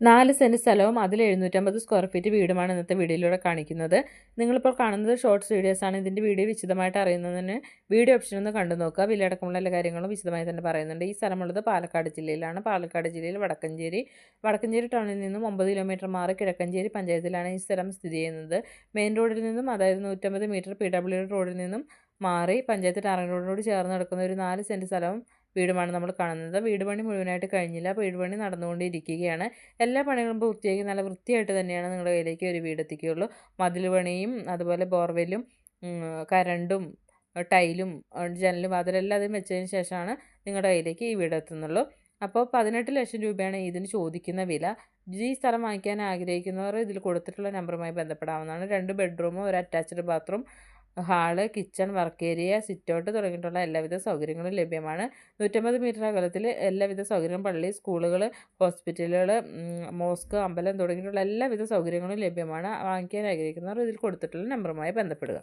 നാല് സെന്റ് സ്ഥലവും അതിൽ എഴുന്നൂറ്റമ്പത് സ്ക്വയർ ഫീറ്റ് വീടുമാണ് ഇന്നത്തെ വീഡിയോയിലൂടെ കാണിക്കുന്നത്. നിങ്ങളിപ്പോൾ കാണുന്നത് ഷോർട്സ് ആണ്. ഇതിന്റെ വീഡിയോ വിശദമായിട്ട് അറിയുന്നതിന് വീഡിയോ ഓപ്ഷൻ ഒന്ന് കണ്ടു നോക്കുക. വിലയടക്കമുള്ള എല്ലാ കാര്യങ്ങളും വിശദമായി തന്നെ പറയുന്നുണ്ട്. ഈ സ്ഥലമുള്ളത് പാലക്കാട് ജില്ലയിലാണ്. പാലക്കാട് ജില്ലയിൽ വടക്കഞ്ചേരി വടക്കഞ്ചേരി ടൗണിൽ നിന്നും ഒമ്പത് കിലോമീറ്റർ മാറി കിഴക്കഞ്ചേരി പഞ്ചായത്തിലാണ് ഈ സ്ഥലം സ്ഥിതി ചെയ്യുന്നത്. മെയിൻ റോഡിൽ നിന്നും അതായത് നൂറ്റമ്പത് മീറ്റർ പി ഡബ്ല്യു റോഡിൽ നിന്നും മാറി പഞ്ചായത്ത് ടാറിംഗ് റോഡിനോട് ചേർന്ന് നടക്കുന്ന ഒരു നാല് സെന്റ് സ്ഥലവും വീടുമാണ് നമ്മൾ കാണുന്നത്. വീട് പണി മുഴുവനായിട്ട് കഴിഞ്ഞില്ല. വീട് പണി നടന്നുകൊണ്ടിരിക്കുകയാണ്. എല്ലാ പണികളും പൂർത്തിയാക്കി നല്ല വൃത്തിയായിട്ട് തന്നെയാണ് നിങ്ങളുടെ കയ്യിലേക്ക് ഒരു വീട് എത്തിക്കുകയുള്ളൂ. മതിൽ പണിയും അതുപോലെ ബോർവെല്ലും കരണ്ടും ടൈലും ജനലും അതിലെല്ലാം അതും വെച്ചതിന് ശേഷമാണ് നിങ്ങളുടെ കയ്യിലേക്ക് ഈ വീട് എത്തുന്നുള്ളൂ. അപ്പോൾ പതിനെട്ട് ലക്ഷം രൂപയാണ് ഇതിന് ചോദിക്കുന്ന വില. ഈ സ്ഥലം വാങ്ങിക്കാൻ ആഗ്രഹിക്കുന്നവർ ഇതിൽ കൊടുത്തിട്ടുള്ള നമ്പറുമായി ബന്ധപ്പെടാവുന്നതാണ്. രണ്ട് ബെഡ്റൂമും ഒരു attached bathroom hall kitchen work area sitout തുടങ്ങിയിട്ടുള്ള എല്ലാവിധ സൗകര്യങ്ങളും ലഭ്യമാണ്. നൂറ്റമ്പത് മീറ്റർ അകലത്തിൽ എല്ലാവിധ സൗകര്യങ്ങളും പള്ളി സ്കൂളുകൾ ഹോസ്പിറ്റലുകൾ മോസ്ക് അമ്പലം തുടങ്ങിയിട്ടുള്ള എല്ലാവിധ സൗകര്യങ്ങളും ലഭ്യമാണ്. വാങ്ങിക്കാൻ ആഗ്രഹിക്കുന്നവർ ഇതിൽ കൊടുത്തിട്ടുള്ള നമ്പറുമായി ബന്ധപ്പെടുക.